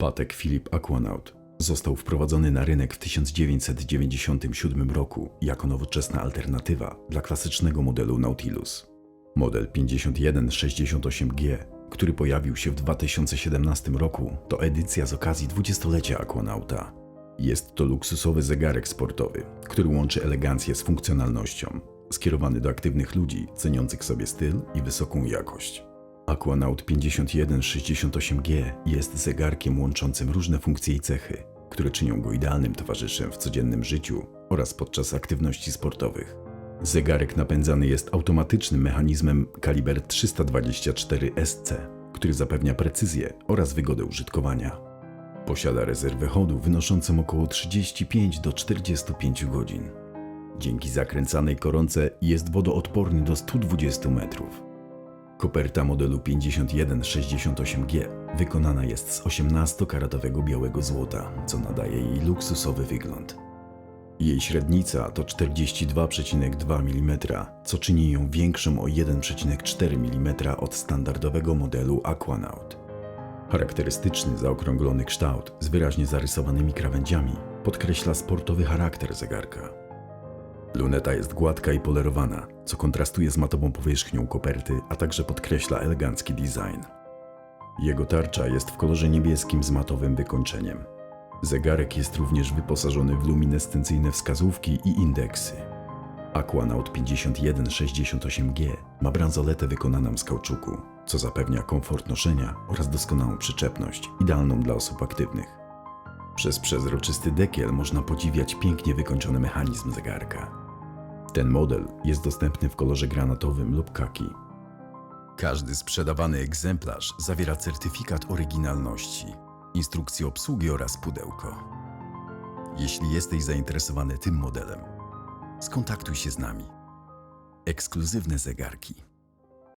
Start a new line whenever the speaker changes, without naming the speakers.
Patek Philip Aquanaut został wprowadzony na rynek w 1997 roku jako nowoczesna alternatywa dla klasycznego modelu Nautilus. Model 5168G, który pojawił się w 2017 roku, to edycja z okazji dwudziestolecia Aquanauta. Jest to luksusowy zegarek sportowy, który łączy elegancję z funkcjonalnością, skierowany do aktywnych ludzi ceniących sobie styl i wysoką jakość. Aquanaut 5168G jest zegarkiem łączącym różne funkcje i cechy, które czynią go idealnym towarzyszem w codziennym życiu oraz podczas aktywności sportowych. Zegarek napędzany jest automatycznym mechanizmem kaliber 324 SC, który zapewnia precyzję oraz wygodę użytkowania. Posiada rezerwę chodu wynoszącą około 35 do 45 godzin. Dzięki zakręcanej koronce jest wodoodporny do 120 metrów. Koperta modelu 5168G wykonana jest z 18-karatowego białego złota, co nadaje jej luksusowy wygląd. Jej średnica to 42,2 mm, co czyni ją większą o 1,4 mm od standardowego modelu Aquanaut. Charakterystyczny zaokrąglony kształt z wyraźnie zarysowanymi krawędziami podkreśla sportowy charakter zegarka. Luneta jest gładka i polerowana, co kontrastuje z matową powierzchnią koperty, a także podkreśla elegancki design. Jego tarcza jest w kolorze niebieskim z matowym wykończeniem. Zegarek jest również wyposażony w luminescencyjne wskazówki i indeksy. Aquanaut 5168G ma bransoletę wykonaną z kauczuku, co zapewnia komfort noszenia oraz doskonałą przyczepność, idealną dla osób aktywnych. Przez przezroczysty dekiel można podziwiać pięknie wykończony mechanizm zegarka. Ten model jest dostępny w kolorze granatowym lub kaki. Każdy sprzedawany egzemplarz zawiera certyfikat oryginalności, instrukcję obsługi oraz pudełko. Jeśli jesteś zainteresowany tym modelem, skontaktuj się z nami. Ekskluzywne zegarki.